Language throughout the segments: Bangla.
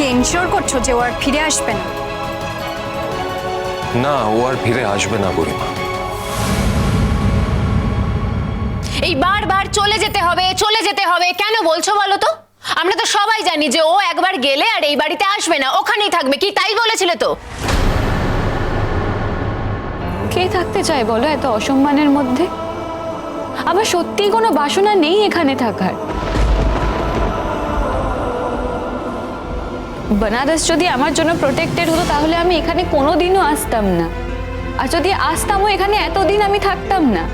কি এনশিওর করছ যে ও আর ফিরে আসবে না। না ও আর ফিরে আসবে না বুড়িমা। এই বারবার চলে যেতে হবে চলে যেতে হবে। কেন বলছো বলো তো? আমরা তো সবাই জানি যে ও একবার গেলে আর এই বাড়িতে আসবে না। ওখানেই থাকবে কি তাই বলেছিলে তো? কে থাকতে চায় বলো এত অসম্মানের মধ্যে? আমার সত্যিই কোনো বাসনা নেই এখানে থাকার। বনারস যদি আমার জন্য প্রোটেক্টেড হতো, তাহলে আমি এখানে কোনো দিনও আসতাম না। আর যদি আসতামও, এখানে এতদিন আমি থাকতাম না।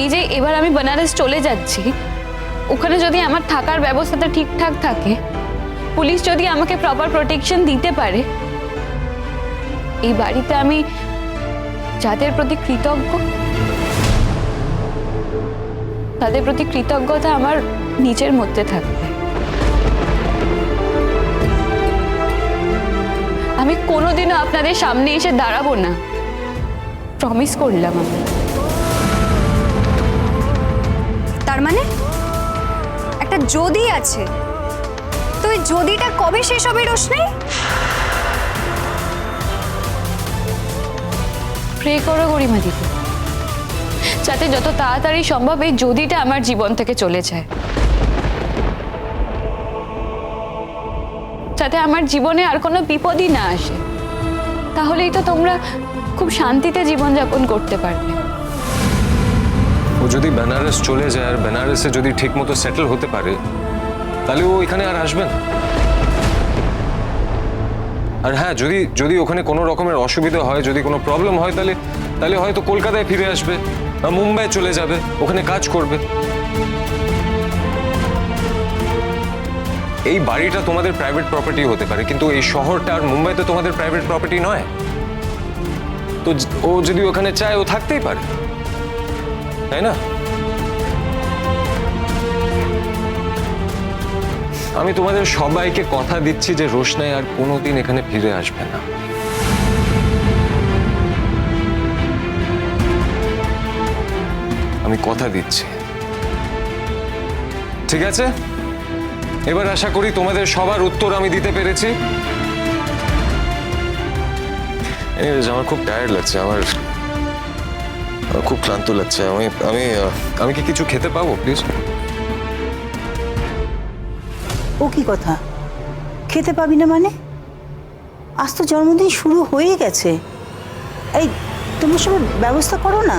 এই যে এবার আমি বনারস চলে যাচ্ছি, ওখানে যদি আমার থাকার ব্যবস্থাটা ঠিকঠাক থাকে, পুলিশ যদি আমাকে প্রপার প্রোটেকশন দিতে পারে, এই বাড়িতে আমি যাদের প্রতি কৃতজ্ঞ তাদের প্রতি কৃতজ্ঞতা আমার নিজের মধ্যে থাকবে। আমি কোনোদিনও আপনাদের সামনে এসে দাঁড়াবো না। প্রমিস করলাম আমি। তার মানে? একটা যদি আছে। তো ওই যদিটা কবে শেষ হবে রোশনাই প্রে করো গরিমা দিদি। যাতে যত তাড়াতাড়ি সম্ভব এই যদিটা আমার জীবন থেকে চলে যায়। যাতে আমার জীবনে আর কোনো বিপদই না আসে। তাহলেই তো তোমরা খুব শান্তিতে জীবনযাপন করতে পারবে। ও যদি বেনারস চলে যায় আর বেনারসে যদি ঠিক মতো সেটেল হতে পারে, তাহলে ও এখানে আর আসবে না। আর হ্যাঁ যদি যদি ওখানে কোনো রকমের অসুবিধা হয়, যদি কোনো প্রবলেম হয়, তাহলে তাহলে হয়তো কলকাতায় ফিরে আসবে। বা মুম্বাই চলে যাবে, ওখানে কাজ করবে। এই বাড়িটা তোমাদের প্রাইভেট প্রপার্টি হতে পারে, কিন্তু এই শহরটা আর মুম্বাইতে তোমাদের প্রাইভেট প্রপার্টি নয়। তো ও যদি ওখানে চায়, ও থাকতেই পারে। তাই না? আমি তোমাদের সবাইকে কথা দিচ্ছি যে রোশনাই আর কোনোদিন এখানে ফিরে আসবে না। আমি কথা দিচ্ছি। ঠিক আছে? এবার আশা করি তোমাদের সবার উত্তর আমি দিতে পেরেছি। আমার খুব টায়ার্ড লাগছে, আমার খুব ক্লান্ত লাগছে, আমি আমি আমি কি কিছু খেতে পাবো প্লিজ ও কি কথা? খেতে পাবি না মানে? আজ তো জন্মদিন শুরু হয়ে গেছে। এই, তোমরা সব ব্যবস্থা করো না?